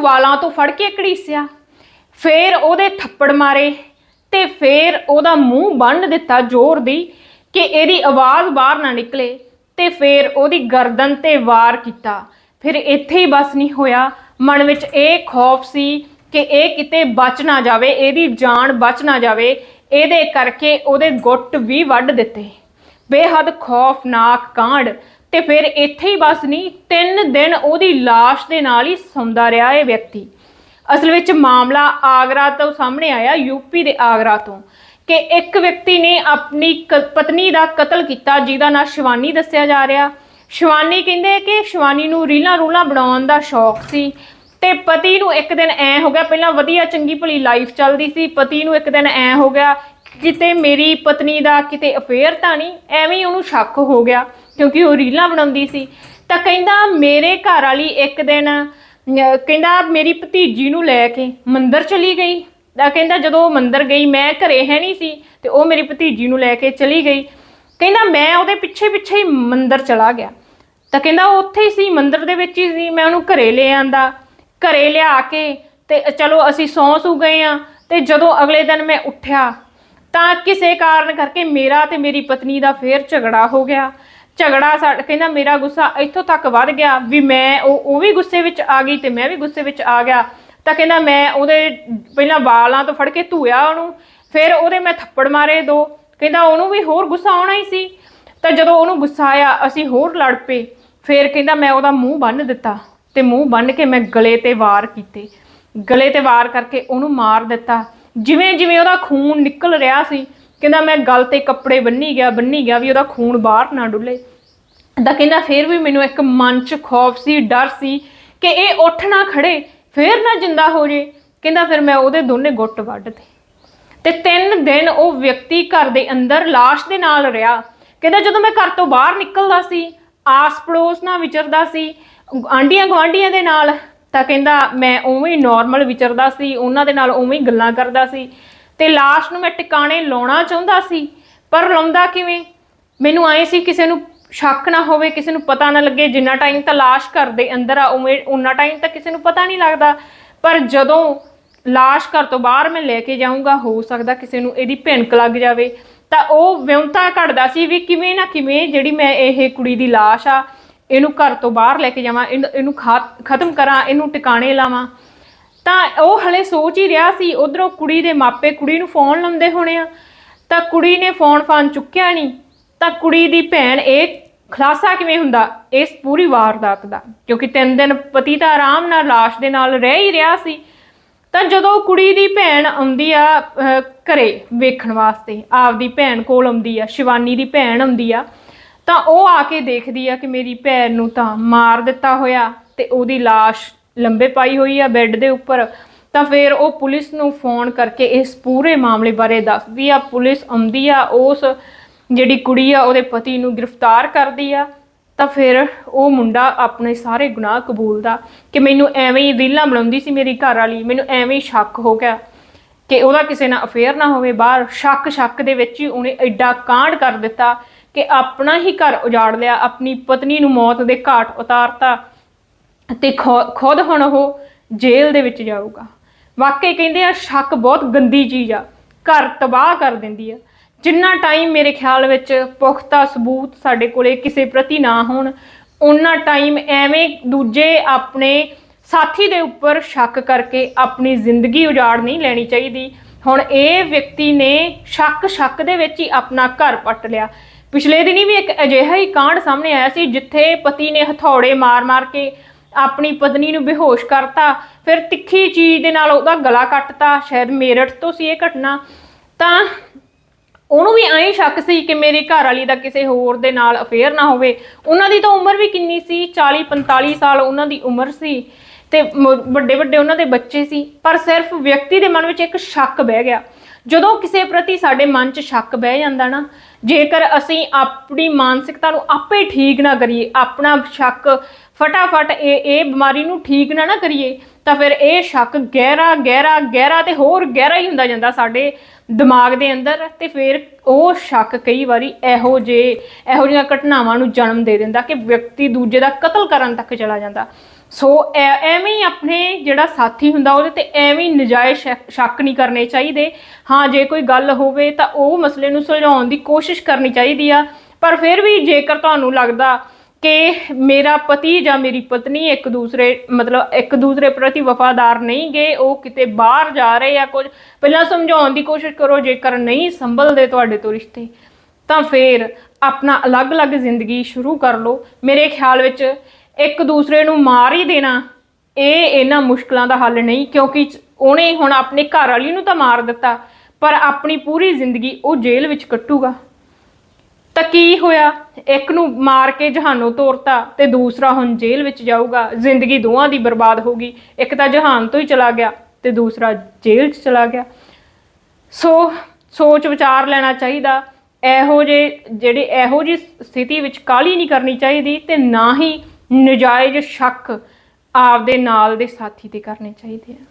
ਉਹਨੂੰ ਵਾਲਾਂ ਤੋਂ ਫੜ ਕੇ ਘੜੀਸਿਆ। ਫੇਰ ਉਹਦੇ ਥੱਪੜ ਮਾਰੇ ਤੇ ਫੇਰ ਉਹਦਾ ਮੂੰਹ ਬੰਨ ਦਿੱਤਾ ਜ਼ੋਰ ਦੀ ਕਿ ਇਹਦੀ ਆਵਾਜ਼ ਬਾਹਰ ਨਾ ਨਿਕਲੇ ਤੇ ਫੇਰ ਉਹਦੀ ਗਰਦਨ ਤੇ ਵਾਰ ਕੀਤਾ। ਫਿਰ ਇੱਥੇ ਹੀ ਬਸ ਨਹੀਂ ਹੋਇਆ। ਮਨ ਵਿੱਚ ਇਹ ਖੌਫ ਸੀ ਕਿ ਇਹ ਕਿਤੇ ਬਚ ਨਾ ਜਾਵੇ, ਇਹਦੀ ਜਾਨ ਬਚ ਨਾ ਜਾਵੇ। ਇਹਦੇ ਕਰਕੇ ਉਹਦੇ ਗੁੱਟ ਵੀ ਵੱਢ ਦਿੱਤੇ। ਬੇਹੱਦ ਖੌਫਨਾਕ ਕਾਂਡ ਤੇ ਫਿਰ ਇੱਥੇ ਹੀ ਬਸ ਨਹੀਂ ਤਿੰਨ ਦਿਨ ਉਹਦੀ লাশ ਦੇ ਨਾਲ ਹੀ ਸੌਂਦਾ ਰਿਹਾ ਇਹ ਵਿਅਕਤੀ। ਅਸਲ ਵਿੱਚ ਮਾਮਲਾ ਆਗਰਾ ਤੋਂ ਸਾਹਮਣੇ ਆਇਆ ਯੂਪੀ ਦੇ ਆਗਰਾ ਤੋਂ, ਕਿ ਇੱਕ ਵਿਅਕਤੀ ਨੇ ਆਪਣੀ ਕ- ਪਤਨੀ ਦਾ ਕਤਲ ਕੀਤਾ, ਜਿਹਦਾ ਨਾਂ ਸ਼ਿਵਾਨੀ ਦੱਸਿਆ ਜਾ ਰਿਹਾ। ਸ਼ਿਵਾਨੀ ਕਹਿੰਦੇ ਕਿ ਸ਼ਿਵਾਨੀ ਨੂੰ ਰੀਲਾਂ ਰੂਲਾਂ ਬਣਾਉਣ ਦਾ ਸ਼ੌਕ ਸੀ ਤੇ ਪਤੀ ਨੂੰ ਇੱਕ ਦਿਨ ਐ ਹੋ ਗਿਆ, ਪਹਿਲਾਂ ਵਧੀਆ ਚੰਗੀ ਭਲੀ ਲਾਈਫ ਚੱਲਦੀ ਸੀ, ਪਤੀ ਨੂੰ ਇੱਕ ਦਿਨ ਐ ਹੋ ਗਿਆ, ਕਿਤੇ ਮੇਰੀ ਪਤਨੀ ਦਾ ਕਿਤੇ ਅਫੇਅਰ ਤਾਂ ਨਹੀਂ, ਐਵੇਂ ਹੀ ਉਹਨੂੰ ਸ਼ੱਕ ਹੋ ਗਿਆ। ਕਿਉਂਕਿ ਉਹ ਰੀਲਾਂ ਬਣਾਉਂਦੀ ਸੀ। ਤਾਂ ਕਹਿੰਦਾ ਮੇਰੇ ਘਰ ਵਾਲੀ ਇੱਕ ਦਿਨ, ਅਹ, ਕਹਿੰਦਾ ਮੇਰੀ ਭਤੀਜੀ ਨੂੰ ਲੈ ਕੇ ਮੰਦਿਰ ਚਲੀ ਗਈ। ਤਾਂ ਕਹਿੰਦਾ ਜਦੋਂ ਉਹ ਮੰਦਿਰ ਗਈ, ਮੈਂ ਘਰੇ ਹੈ ਨਹੀਂ ਸੀ, ਤੇ ਉਹ ਮੇਰੀ ਭਤੀਜੀ ਨੂੰ ਲੈ ਕੇ ਚਲੀ ਗਈ। ਕਹਿੰਦਾ ਮੈਂ ਉਹਦੇ ਪਿੱਛੇ ਪਿੱਛੇ ਹੀ ਮੰਦਿਰ ਚਲਾ ਗਿਆ। ਤਾਂ ਕਹਿੰਦਾ ਉਹ ਉੱਥੇ ਹੀ ਸੀ, ਮੰਦਿਰ ਦੇ ਵਿੱਚ ਹੀ ਸੀ। ਮੈਂ ਉਹਨੂੰ ਘਰੇ ਲੈ ਆਂਦਾ, ਘਰੇ ਲਿਆ ਕੇ ਤੇ ਚਲੋ ਅਸੀਂ ਸੌਂ ਸੂ ਗਏ ਆ ਤੇ ਜਦੋਂ ਅਗਲੇ ਦਿਨ ਮੈਂ ਉੱਠਿਆ ਤਾਂ ਕਿਸੇ ਕਾਰਨ ਕਰਕੇ ਮੇਰਾ ਤੇ ਮੇਰੀ ਪਤਨੀ ਦਾ ਫੇਰ ਝਗੜਾ ਹੋ ਗਿਆ। ਝਗੜਾ ਸਾ ਕਹਿੰਦਾ ਮੇਰਾ ਗੁੱਸਾ ਇੱਥੋਂ ਤੱਕ ਵੱਧ ਗਿਆ ਵੀ ਮੈਂ ਉਹ ਉਹ ਵੀ ਗੁੱਸੇ ਵਿੱਚ ਆ ਗਈ ਤੇ ਮੈਂ ਵੀ ਗੁੱਸੇ ਵਿੱਚ ਆ ਗਿਆ। ਤਾਂ ਕਹਿੰਦਾ ਮੈਂ ਉਹਦੇ ਪਹਿਲਾਂ ਵਾਲਾਂ ਤੋਂ ਫੜ ਕੇ ਧੂਇਆ ਉਹਨੂੰ, ਫਿਰ ਉਹਦੇ ਮੈਂ ਥੱਪੜ ਮਾਰੇ ਦੋ। ਕਹਿੰਦਾ ਉਹਨੂੰ ਵੀ ਹੋਰ ਗੁੱਸਾ ਆਉਣਾ ਹੀ ਸੀ। ਤਾਂ ਜਦੋਂ ਉਹਨੂੰ ਗੁੱਸਾ ਆਇਆ, ਅਸੀਂ ਹੋਰ ਲੜ ਪਏ। ਫਿਰ ਕਹਿੰਦਾ ਮੈਂ ਉਹਦਾ ਮੂੰਹ ਬੰਨ ਦਿੱਤਾ ਤੇ ਮੂੰਹ ਬੰਨ ਕੇ ਮੈਂ ਗਲੇ ਤੇ ਵਾਰ ਕੀਤੇ। ਗਲੇ ਤੇ ਵਾਰ ਕਰਕੇ ਉਹਨੂੰ ਮਾਰ ਦਿੱਤਾ। ਜਿਵੇਂ ਜਿਵੇਂ ਉਹਦਾ ਖੂਨ ਨਿਕਲ ਰਿਹਾ ਸੀ, ਕਹਿੰਦਾ ਮੈਂ ਗਲ ਤੇ ਕੱਪੜੇ ਬੰਨੀ ਗਿਆ ਬੰਨੀ ਗਿਆ ਵੀ ਉਹਦਾ ਖੂਨ ਬਾਹਰ ਨਾ ਡੁੱਲੇ। ਤਾਂ ਕਹਿੰਦਾ ਫਿਰ ਵੀ ਮੈਨੂੰ ਇੱਕ ਮਨ 'ਚ ਖੌਫ ਸੀ ਡਰ ਸੀ ਕਿ ਇਹ ਉੱਠ ਨਾ ਖੜੇ ਫਿਰ ਨਾ ਜਿੰਦਾ ਹੋ ਜੇ ਕਹਿੰਦਾ ਫਿਰ ਮੈਂ ਉਹਦੇ ਦੋਨੇ ਗੁੱਟ ਵੱਢ ਤੇ ਤੇ ਤਿੰਨ ਦਿਨ ਉਹ ਵਿਅਕਤੀ ਘਰ ਦੇ ਅੰਦਰ লাশ ਦੇ ਨਾਲ ਰਿਹਾ ਕਹਿੰਦਾ ਜਦੋਂ ਮੈਂ ਘਰ ਤੋਂ ਬਾਹਰ ਨਿਕਲਦਾ ਸੀ ਆਸ ਪੜੋਸ ਨਾਲ ਵਿਚਰਦਾ ਸੀ ਆਂਡੀਆਂ ਗਵਾਂਡੀਆਂ ਦੇ ਨਾਲ ਤਾਂ ਕਹਿੰਦਾ ਮੈਂ ਉਵੇਂ ਹੀ ਨਾਰਮਲ ਵਿਚਰਦਾ ਸੀ ਉਹਨਾਂ ਦੇ ਨਾਲ ਉਵੇਂ ਹੀ ਗੱਲਾਂ ਕਰਦਾ ਸੀ ਤੇ লাশ ਨੂੰ ਮੈਂ ਟਿਕਾਣੇ ਲਾਉਣਾ ਚਾਹੁੰਦਾ ਸੀ ਪਰ ਲਾਉਂਦਾ ਕਿਵੇਂ ਮੈਨੂੰ ਆਏ ਸੀ ਕਿਸੇ ਨੂੰ ਸ਼ੱਕ ਨਾ ਹੋਵੇ ਕਿਸੇ ਨੂੰ ਪਤਾ ਨਾ ਲੱਗੇ ਜਿੰਨਾ ਟਾਈਮ ਤਾਂ লাশ ਘਰ ਦੇ ਅੰਦਰ ਆ ਉਵੇਂ ਉਨਾ ਟਾਈਮ ਤਾਂ ਕਿਸੇ ਨੂੰ ਪਤਾ ਨਹੀਂ ਲੱਗਦਾ ਪਰ ਜਦੋਂ লাশ ਘਰ ਤੋਂ ਬਾਹਰ ਮੈਂ ਲੈ ਕੇ ਜਾਊਂਗਾ ਹੋ ਸਕਦਾ ਕਿਸੇ ਨੂੰ ਇਹਦੀ ਭਿਣਕ ਲੱਗ ਜਾਵੇ ਤਾਂ ਉਹ ਵਿਉਂਤਾ ਘੜਦਾ ਸੀ ਵੀ ਕਿਵੇਂ ਨਾ ਕਿਵੇਂ ਜਿਹੜੀ ਮੈਂ ਇਹ ਕੁੜੀ ਦੀ লাশ ਆ ਇਹਨੂੰ ਘਰ ਤੋਂ ਬਾਹਰ ਲੈ ਕੇ ਜਾਵਾਂ ਇਹਨੂੰ ਇਹਨੂੰ ਖਾ- ਖਤਮ ਕਰਾਂ ਇਹਨੂੰ ਟਿਕਾਣੇ ਲਾਵਾਂ ਤਾਂ ਉਹ ਹਲੇ ਸੋਚ ਹੀ ਰਿਹਾ ਸੀ ਉਧਰੋਂ ਕੁੜੀ ਦੇ ਮਾਪੇ ਕੁੜੀ ਨੂੰ ਫੋਨ ਲਾਉਂਦੇ ਹੋਣੇ ਆ ਤਾਂ ਕੁੜੀ ਨੇ ਫੋਨ ਫਾਨ ਚੁੱਕਿਆ ਨਹੀਂ ਤਾਂ ਕੁੜੀ ਦੀ ਭੈਣ ਇਹ ਖਲਾਸਾ ਕਿਵੇਂ ਹੁੰਦਾ ਇਸ ਪੂਰੀ ਵਾਰਦਾਤ ਦਾ? ਕਿਉਂਕਿ ਤਿੰਨ ਦਿਨ ਪਤੀ ਤਾਂ ਆਰਾਮ ਨਾਲ ਲਾਸ਼ ਦੇ ਨਾਲ ਰਹਿ ਹੀ ਰਿਹਾ ਸੀ। ਤਾਂ ਜਦੋਂ ਕੁੜੀ ਦੀ ਭੈਣ ਆਉਂਦੀ ਆ ਅਹ, ਘਰੇ ਵੇਖਣ ਵਾਸਤੇ ਆਪਦੀ ਭੈਣ ਕੋਲ ਆਉਂਦੀ ਆ ਸ਼ਿਵਾਨੀ ਦੀ ਭੈਣ ਆਉਂਦੀ ਆ ਤਾਂ ਉਹ ਆ ਕੇ ਦੇਖਦੀ ਆ ਕਿ ਮੇਰੀ ਭੈਣ ਨੂੰ ਤਾਂ ਮਾਰ ਦਿੱਤਾ ਹੋਇਆ ਤੇ ਉਹਦੀ লাশ ਲੰਬੇ ਪਾਈ ਹੋਈ ਆ ਬੈੱਡ ਦੇ ਉੱਪਰ। ਤਾਂ ਫਿਰ ਉਹ ਪੁਲਿਸ ਨੂੰ ਫੋਨ ਕਰਕੇ ਇਸ ਪੂਰੇ ਮਾਮਲੇ ਬਾਰੇ ਦੱਸਦੀ ਆ। ਪੁਲਿਸ ਆਉਂਦੀ ਆ ਉਸ ਜਿਹੜੀ ਕੁੜੀ ਆ, ਉਹਦੇ ਪਤੀ ਨੂੰ ਗ੍ਰਿਫਤਾਰ ਕਰਦੀ ਆ, ਤਾਂ ਫਿਰ ਉਹ ਮੁੰਡਾ ਆਪਣੇ ਸਾਰੇ ਗੁਨਾਹ ਕਬੂਲਦਾ ਕਿ ਮੈਨੂੰ ਐਵੇਂ ਹੀ ਰੀਲਾਂ ਬਣਾਉਂਦੀ ਸੀ ਮੇਰੀ ਘਰ ਵਾਲੀ, ਮੈਨੂੰ ਐਵੇਂ ਹੀ ਸ਼ੱਕ ਹੋ ਗਿਆ ਕਿ ਉਹਦਾ ਕਿਸੇ ਨਾਲ ਅਫੇਅਰ ਨਾ ਹੋਵੇ ਬਾਹਰ। ਸ਼ੱਕ ਸ਼ੱਕ ਦੇ ਵਿੱਚ ਹੀ ਉਹਨੇ ਐਡਾ ਕਾਂਡ ਕਰ ਦਿੱਤਾ ਕਿ ਆਪਣਾ ਹੀ ਘਰ ਉਜਾੜ ਲਿਆ, ਆਪਣੀ ਪਤਨੀ ਨੂੰ ਮੌਤ ਦੇ ਘਾਟ ਉਤਾਰਤਾ ਤੇ ਖੁਦ ਹੁਣ ਉਹ ਜੇਲ੍ਹ ਦੇ ਵਿੱਚ ਜਾਊਗਾ। ਵਾਕਈ ਕਹਿੰਦੇ ਆ, ਸ਼ੱਕ ਬਹੁਤ ਗੰਦੀ ਚੀਜ਼ ਆ, ਘਰ ਤਬਾਹ ਕਰ ਦਿੰਦੀ ਆ। ਜਿੰਨਾ ਟਾਈਮ ਮੇਰੇ ਖਿਆਲ ਵਿੱਚ ਪੁਖਤਾ ਸਬੂਤ ਸਾਡੇ ਕੋਲੇ ਕਿਸੇ ਪ੍ਰਤੀ ਨਾ ਹੋਣ ਉਹਨਾਂ ਟਾਈਮ ਐਵੇਂ ਦੂਜੇ ਆਪਣੇ ਸਾਥੀ ਦੇ ਉੱਪਰ ਸ਼ੱਕ ਕਰਕੇ ਆਪਣੀ ਜ਼ਿੰਦਗੀ ਉਜਾੜ ਨਹੀਂ ਲੈਣੀ ਚਾਹੀਦੀ। ਹੁਣ ਇਹ ਵਿਅਕਤੀ ਨੇ ਸ਼ੱਕ ਸ਼ੱਕ ਦੇ ਵਿੱਚ ਹੀ ਆਪਣਾ ਘਰ ਪੱਟ ਲਿਆ। ਪਿਛਲੇ ਦਿਨੀ ਵੀ ਇੱਕ ਅਜਿਹਾ ਹੀ ਕਾਂਡ ਸਾਹਮਣੇ ਆਇਆ ਸੀ, ਜਿੱਥੇ ਪਤੀ ਨੇ ਹਥੌੜੇ ਮਾਰ-ਮਾਰ ਕੇ ਆਪਣੀ ਪਤਨੀ ਨੂੰ ਬੇਹੋਸ਼ ਕਰਤਾ, ਫਿਰ ਤਿੱਖੀ ਚੀਜ਼ ਦੇ ਨਾਲ ਉਹਦਾ ਗਲਾ ਕੱਟਤਾ, ਸ਼ਾਇਦ ਮੇਰਠ ਤੋਂ ਸੀ ਇਹ ਘਟਨਾ। ਤਾਂ ਉਹਨੂੰ ਵੀ ਐਂ ਸ਼ੱਕ ਸੀ ਕਿ ਮੇਰੀ ਘਰ ਵਾਲੀ ਦਾ ਕਿਸੇ ਹੋਰ ਦੇ ਨਾਲ ਅਫੇਅਰ ਨਾ ਹੋਵੇ। ਉਹਨਾਂ ਦੀ ਤਾਂ ਉਮਰ ਵੀ ਕਿੰਨੀ ਸੀ? 40 45 ਸਾਲ ਉਹਨਾਂ ਦੀ ਉਮਰ ਸੀ ਤੇ ਵੱਡੇ ਵੱਡੇ ਉਹਨਾਂ ਦੇ ਬੱਚੇ ਸੀ। ਪਰ ਸਿਰਫ ਵਿਅਕਤੀ ਦੇ ਮਨ ਵਿੱਚ ਇੱਕ ਸ਼ੱਕ ਬਹਿ ਗਿਆ। ਜਦੋਂ ਕਿਸੇ ਪ੍ਰਤੀ ਸਾਡੇ ਮਨ 'ਚ ਸ਼ੱਕ ਬਹਿ ਜਾਂਦਾ ਨਾ, ਜੇਕਰ ਅਸੀਂ ਆਪਣੀ ਮਾਨਸਿਕਤਾ ਨੂੰ ਆਪੇ ਠੀਕ ਨਾ ਕਰੀਏ, ਆਪਣਾ ਸ਼ੱਕ ਫਟਾਫਟ ਇਹ ਇਹ ਬਿਮਾਰੀ ਨੂੰ ਠੀਕ ਨਾ ਨਾ ਕਰੀਏ, ਤਾਂ ਫਿਰ ਇਹ ਸ਼ੱਕ ਗਹਿਰਾ ਗਹਿਰਾ ਗਹਿਰਾ ਤੇ ਹੋਰ ਗਹਿਰਾ ਹੀ ਹੁੰਦਾ ਜਾਂਦਾ ਸਾਡੇ ਦਿਮਾਗ ਦੇ ਅੰਦਰ ਤੇ ਫਿਰ ਉਹ ਸ਼ੱਕ ਕਈ ਵਾਰੀ ਇਹੋ ਜੇ ਇਹੋ ਜਿਹੀਆਂ ਘਟਨਾਵਾਂ ਨੂੰ ਜਨਮ ਦੇ ਦਿੰਦਾ ਕਿ ਵਿਅਕਤੀ ਦੂਜੇ ਦਾ ਕਤਲ ਕਰਨ ਤੱਕ ਚਲਾ ਜਾਂਦਾ। ਸੋ ਐਵੇਂ ਹੀ ਆਪਣੇ ਜਿਹੜਾ ਸਾਥੀ ਹੁੰਦਾ ਉਹਦੇ ਤੇ ਐਵੇਂ ਹੀ ਨਜਾਇਜ਼ ਸ਼ੱਕ ਨਹੀਂ ਕਰਨੇ ਚਾਹੀਦੇ। ਹਾਂ, ਜੇ ਕੋਈ ਗੱਲ ਹੋਵੇ ਤਾਂ ਉਹ ਮਸਲੇ ਨੂੰ ਸੁਲਝਾਉਣ ਦੀ ਕੋਸ਼ਿਸ਼ ਕਰਨੀ ਚਾਹੀਦੀ ਆ। ਪਰ ਫਿਰ ਵੀ ਜੇਕਰ ਤੁਹਾਨੂੰ ਲੱਗਦਾ ਕਿ ਮੇਰਾ ਪਤੀ ਜਾਂ ਮੇਰੀ ਪਤਨੀ ਇੱਕ ਦੂਸਰੇ ਮਤਲਬ ਇੱਕ ਦੂਸਰੇ ਪ੍ਰਤੀ ਵਫਾਦਾਰ ਨਹੀਂ ਗਏ ਉਹ ਕਿਤੇ ਬਾਹਰ ਜਾ ਰਹੇ ਆ ਕੁਝ, ਪਹਿਲਾਂ ਸਮਝਾਉਣ ਦੀ ਕੋਸ਼ਿਸ਼ ਕਰੋ, ਜੇਕਰ ਨਹੀਂ ਸੰਭਲਦੇ ਤੁਹਾਡੇ ਤੋਂ ਰਿਸ਼ਤੇ, ਤਾਂ ਫਿਰ ਆਪਣਾ ਅਲੱਗ-ਅਲੱਗ ਜ਼ਿੰਦਗੀ ਸ਼ੁਰੂ ਕਰ ਲਓ। ਮੇਰੇ ਖਿਆਲ ਵਿੱਚ ਇੱਕ ਦੂਸਰੇ ਨੂੰ ਮਾਰ ਹੀ ਦੇਣਾ, ਇਹ ਇਹਨਾਂ ਮੁਸ਼ਕਲਾਂ ਦਾ ਹੱਲ ਨਹੀਂ, ਕਿਉਂਕਿ ਉਹਨੇ ਹੁਣ ਆਪਣੇ ਘਰ ਵਾਲੀ ਨੂੰ ਤਾਂ ਮਾਰ ਦਿੱਤਾ, ਪਰ ਆਪਣੀ ਪੂਰੀ ਜ਼ਿੰਦਗੀ ਉਹ ਜੇਲ੍ਹ ਵਿੱਚ ਕੱਟੂਗਾ। ਤਾਂ ਕੀ ਹੋਇਆ? ਇੱਕ ਨੂੰ ਮਾਰ ਕੇ ਜਹਾਨੋਂ ਤੋਰਤਾ ਤੇ ਦੂਸਰਾ ਹੁਣ ਜੇਲ੍ਹ ਵਿੱਚ ਜਾਊਗਾ, ਜ਼ਿੰਦਗੀ ਦੋਵਾਂ ਦੀ ਬਰਬਾਦ ਹੋਗੀ ਇੱਕ ਤਾਂ ਜਹਾਨ ਤੋਂ ਹੀ ਚਲਾ ਗਿਆ ਤੇ ਦੂਸਰਾ ਜੇਲ੍ਹ 'ਚ ਚਲਾ ਗਿਆ। ਸੋ, ਸੋਚ ਵਿਚਾਰ ਲੈਣਾ ਚਾਹੀਦਾ, ਇਹੋ ਜੇ ਜਿਹੜੇ ਇਹੋ ਜੀ ਸਥਿਤੀ ਵਿੱਚ ਕਾਲੀ ਨਹੀਂ ਕਰਨੀ ਚਾਹੀਦੀ ਤੇ ਨਾ ਹੀ ਨਜਾਇਜ਼ ਸ਼ੱਕ ਆਪਦੇ ਨਾਲ ਦੇ ਸਾਥੀ ਤੇ ਕਰਨੇ ਚਾਹੀਦੇ ਆ।